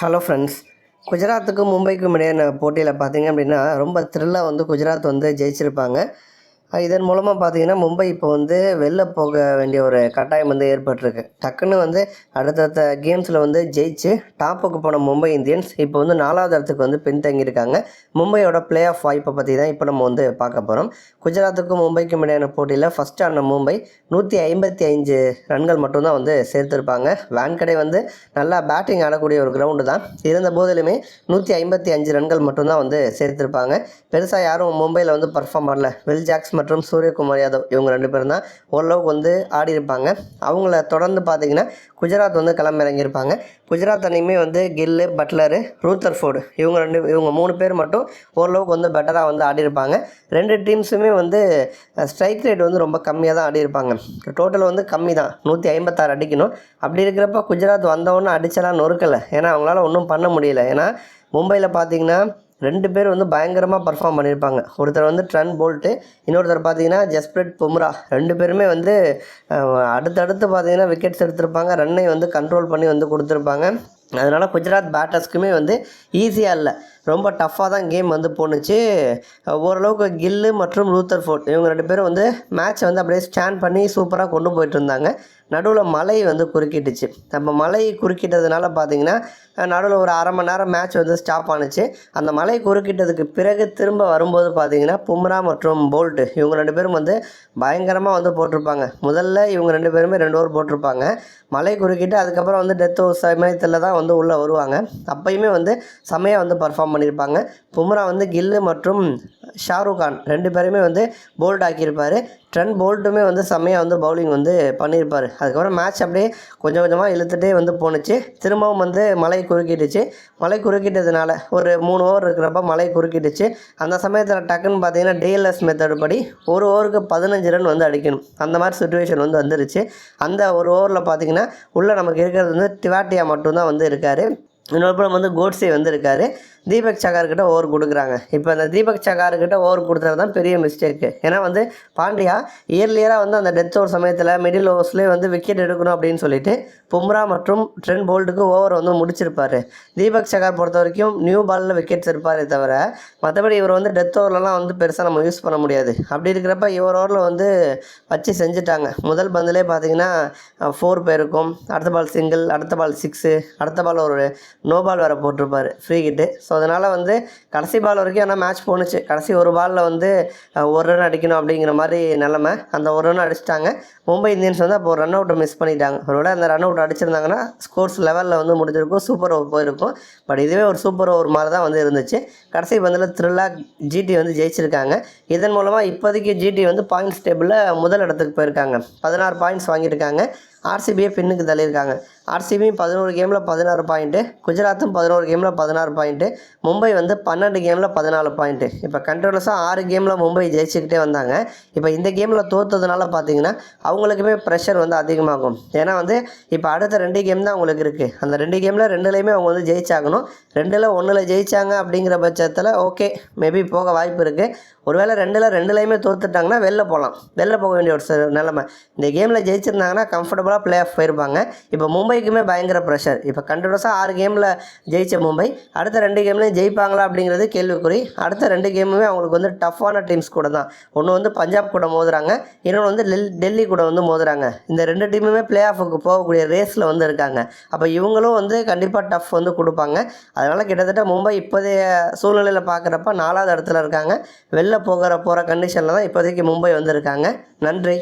Hello friends குஜராத்துக்கும் மும்பைக்கும் இடையான போட்டியில் பார்த்தீங்க அப்படின்னா ரொம்ப த்ரில்லாக வந்து குஜராத் வந்து ஜெயிச்சிருப்பாங்க. இதன் மூலமாக பார்த்தீங்கன்னா மும்பை இப்போ வந்து வெளில போக வேண்டிய ஒரு கட்டாயம் வந்து ஏற்பட்டிருக்கு. டக்குன்னு வந்து அடுத்தடுத்த கேம்ஸில் வந்து ஜெயிச்சு டாப்புக்கு போன மும்பை இந்தியன்ஸ் இப்போ வந்து நாலாவது இடத்துக்கு வந்து பின்தங்கியிருக்காங்க. மும்பையோட பிளே ஆஃப் வாய்ப்பை பற்றி தான் இப்போ நம்ம வந்து பார்க்க போகிறோம் குஜராத்துக்கும் மும்பைக்கும் இடையான போட்டியில் ஃபஸ்ட் ஆன மும்பை நூற்றி ஐம்பத்தி ஐந்து ரன்கள் மட்டும்தான் வந்து சேர்த்துருப்பாங்க. வான்கடை வந்து நல்லா பேட்டிங் ஆடக்கூடிய ஒரு கிரவுண்டு தான். இருந்த போதிலுமே நூற்றி ஐம்பத்தி அஞ்சு ரன்கள் மட்டும்தான் வந்து சேர்த்துருப்பாங்க. பெருசாக யாரும் மும்பையில் வந்து பர்ஃபார்ம் பண்ணல. வில் ஜாக்ஸ் மற்றும் சூரியகுமார் யாதவ் இவங்க ரெண்டு பேரும் தான் ஓரளவுக்கு வந்து ஆடி இருப்பாங்க. அவங்கள தொடர்ந்து பார்த்தீங்கன்னா குஜராத் வந்து களமிறங்கியிருப்பாங்க. குஜராத் அணியுமே வந்து கில்லு பட்லரு ரூத்தர்ஃபோர்டு இவங்க ரெண்டு இவங்க மூணு பேர் மட்டும் ஓரளவுக்கு வந்து பெட்டராக வந்து ஆடி இருப்பாங்க. ரெண்டு டீம்ஸுமே வந்து ஸ்ட்ரைக் ரேட் வந்து ரொம்ப கம்மியாக தான் ஆடி இருப்பாங்க. டோட்டல் வந்து கம்மி தான். நூற்றி ஐம்பத்தாறு அடிக்கணும். அப்படி இருக்கிறப்ப குஜராத் வந்தவொன்னே அடிச்சலாம் நொறுக்கலை. ஏன்னா அவங்களால ஒன்றும் பண்ண முடியல. ஏன்னா மும்பையில் பார்த்தீங்கன்னா ரெண்டு பேர் வந்து பயங்கரமாக பர்ஃபார்ம் பண்ணியிருப்பாங்க ஒருத்தர் வந்து ட்ரன் போல்ட்டு இன்னொருத்தர் பார்த்தீங்கன்னா ஜஸ்பிரட் பும்ரா ரெண்டு பேருமே வந்து அடுத்தடுத்து பார்த்தீங்கன்னா விக்கெட்ஸ் எடுத்திருப்பாங்க. ரன்னை வந்து கண்ட்ரோல் பண்ணி வந்து கொடுத்துருப்பாங்க. அதனால் குஜராத் பேட்டர்ஸ்க்குமே வந்து ஈஸியாக இல்லை. ரொம்ப டஃப்பாக தான் கேம் வந்து போணுச்சு. ஓரளவுக்கு கில்லு மற்றும் லூத்தர் ஃபோர்ட் இவங்க ரெண்டு பேரும் வந்து மேட்ச்சை வந்து அப்படியே ஸ்டாண்ட் பண்ணி சூப்பராக கொண்டு போயிட்டு இருந்தாங்க. நடுவில் மழை வந்து குறுக்கிட்டுச்சு. நம்ம மழை குறுக்கிட்டதுனால பார்த்தீங்கன்னா நடுவில் ஒரு அரை மணி நேரம் மேட்ச் வந்து ஸ்டாப் ஆனுச்சு. அந்த மழை குறுக்கிட்டதுக்கு பிறகு திரும்ப வரும்போது பார்த்தீங்கன்னா பும்ரா மற்றும் போல்ட்டு இவங்க ரெண்டு பேரும் வந்து பயங்கரமாக வந்து போட்டிருப்பாங்க. முதல்ல இவங்க ரெண்டு பேருமே ரெண்டு ஓவர் போட்டிருப்பாங்க. மழை குறுக்கிட்டு அதுக்கப்புறம் வந்து டெத் சமயத்தில் தான் வந்து உள்ளே வருவாங்க. அப்பயுமே வந்து செமையாக வந்து பர்ஃபார்ம் பண்ணியிருப்பாங்க பும்ரா வந்து கில்லு மற்றும் ஷாருக் கான் ரெண்டு பேருமே வந்து போல்ட் ஆக்கியிருப்பார். ட்ரெண்ட் போல்ட்டுமே வந்து செம்மையாக வந்து பவுலிங் வந்து பண்ணியிருப்பார். அதுக்கப்புறம் மேட்ச் அப்படியே கொஞ்சம் கொஞ்சமாக இழுத்துகிட்டே வந்து போணுச்சு. திரும்பவும் வந்து மழை குறுக்கிட்டுச்சு மழை குறுக்கிட்டதுனால ஒரு மூணு ஓவர் இருக்கிறப்ப மழை குறுக்கிட்டுச்சு அந்த சமயத்தில் டக்குன்னு பார்த்தீங்கன்னா டிஎல்எஸ் மெத்தட் படி ஒரு ஓவருக்கு பதினஞ்சு ரன் வந்து அடிக்கணும். அந்த மாதிரி சுச்சுவேஷன் வந்து வந்துருச்சு. அந்த ஒரு ஓவரில் பார்த்தீங்கன்னா உள்ளே நமக்கு இருக்கிறது வந்து டிவாட்டியா மட்டும்தான் வந்து இருக்கார். இன்னொரு புறம் வந்து கோட்ஸே வந்திருக்காரு. தீபக் சகார்கிட்ட ஓவர் கொடுக்குறாங்க. இப்போ அந்த தீபக் சகார்கிட்ட ஓவர் கொடுத்தது தான் பெரிய மிஸ்டேக்கு ஏன்னா வந்து பாண்டியா இயர்லியராக வந்து அந்த டெத் ஓவர் சமயத்தில் மிடில் ஓவர்ஸ்லேயே வந்து விக்கெட் எடுக்கணும் அப்படின்னு சொல்லிட்டு பும்ரா மற்றும் ட்ரெண்ட் போல்ட்டுக்கு ஓவர் வந்து முடிச்சிருப்பார். தீபக் சகார் பொறுத்த வரைக்கும் நியூ பாலில் விக்கெட்ஸ் இருப்பாரே தவிர மற்றபடி இவர் வந்து டெத் ஓவர்லலாம் வந்து பெருசாக நம்ம யூஸ் பண்ண முடியாது. அப்படி இருக்கிறப்ப இவர் ஓவரில் வந்து வச்சு செஞ்சுட்டாங்க. முதல் பந்திலே பார்த்தீங்கன்னா ஃபோர் பேருக்கும் அடுத்த பால் சிங்கிள் அடுத்த பால் சிக்ஸு அடுத்த பால் ஒரு நோ பால் வேறு போட்டிருப்பார் ஃப்ரீ கிட்டு ஸோ அதனால் வந்து கடைசி பால் வரைக்கும் ஆனால் மேட்ச் போணுச்சு. கடைசி ஒரு பாலில் வந்து ஒரு ரன் அடிக்கணும் அப்படிங்கிற மாதிரி நிலமை. அந்த ஒரு ரன் அடிச்சிட்டாங்க. மும்பை இந்தியன்ஸ் வந்து அப்போ ரன் அவுட்டை மிஸ் பண்ணிட்டாங்க. ஒருவேளை அந்த ரன் அவுட் அடிச்சிருந்தாங்கன்னா ஸ்கோர்ஸ் லெவலில் வந்து முடிஞ்சிருக்கும் சூப்பர் ஓவர் போயிருக்கும். பட் இதுவே ஒரு சூப்பர் ஓவர் மாதிரி தான் வந்து இருந்துச்சு. கடைசி பந்தில் த்ரில்லா ஜிடி வந்து ஜெயிச்சிருக்காங்க. இதன் மூலமாக இப்போதைக்கு ஜிடி வந்து பாயிண்ட்ஸ் டேபிளில் முதல் இடத்துக்கு போயிருக்காங்க. பதினாறு பாயிண்ட்ஸ் வாங்கியிருக்காங்க. ஆர்சிபியை பின்னுக்கு தள்ளியிருக்காங்க. ஆர்சிபியும் பதினோரு கேமில் பதினாறு பாயிண்ட்டு குஜராத்தும் பதினோரு கேமில் பதினாறு பாயிண்ட்டு மும்பை வந்து பன்னெண்டு கேமில் பதினாலு பாயிண்ட்டு இப்போ கண்ட்ரோலஸாக ஆறு கேமில் மும்பை ஜெயிச்சுக்கிட்டே வந்தாங்க. இப்போ இந்த கேமில் தோத்ததுனால பார்த்தீங்கன்னா அவங்களுக்குமே ப்ரெஷர் வந்து அதிகமாகும். ஏன்னா வந்து இப்போ அடுத்த ரெண்டு கேம் தான் அவங்களுக்கு இருக்குது அந்த ரெண்டு கேமில் ரெண்டுலேயுமே அவங்க வந்து ஜெயிச்சாகணும். ரெண்டில் ஒன்றில் ஜெயிச்சாங்க அப்படிங்கிற பட்சத்தில் ஓகே மேபி போக வாய்ப்பு இருக்குது ஒருவேளை ரெண்டில் ரெண்டுலேயுமே தோத்துட்டாங்கன்னா வெளில போகலாம் வெளில போக வேண்டிய ஒரு ச- நிலைமை. இந்த கேமில் ஜெயிச்சிருந்தாங்கன்னா கம்ஃபர்டபுள் கம்ஃபர்டபுளாக ப்ளே ஆஃப் போயிருப்பாங்க. இப்போ மும்பைக்குமே பயங்கர ப்ரெஷர் இப்போ கண்டினியூஸாக ஆறு கேமில் ஜெயிச்ச மும்பை. அடுத்த ரெண்டு கேம்லையும் ஜெயிப்பாங்களா அப்படிங்கிறது கேள்விக்குறி. அடுத்த ரெண்டு கேமுமே அவங்களுக்கு வந்து டஃப்பான டீம்ஸ் கூட தான். ஒன்று வந்து பஞ்சாப் கூட மோதுறாங்க. இன்னொன்று வந்து டெல் டெல்லி கூட வந்து மோதுறாங்க. இந்த ரெண்டு டீமுமே ப்ளே ஆஃபுக்கு போகக்கூடிய ரேஸில் வந்து இருக்காங்க. அப்போ இவங்களும் வந்து கண்டிப்பாக டஃப் வந்து கொடுப்பாங்க. அதனால் கிட்டத்தட்ட மும்பை இப்போதைய சூழ்நிலையில் பார்க்குறப்ப நாலாவது இடத்துல இருக்காங்க. வெளில போகிற போகிற கண்டிஷனில் தான் இப்போதைக்கு மும்பை வந்திருக்காங்க நன்றி.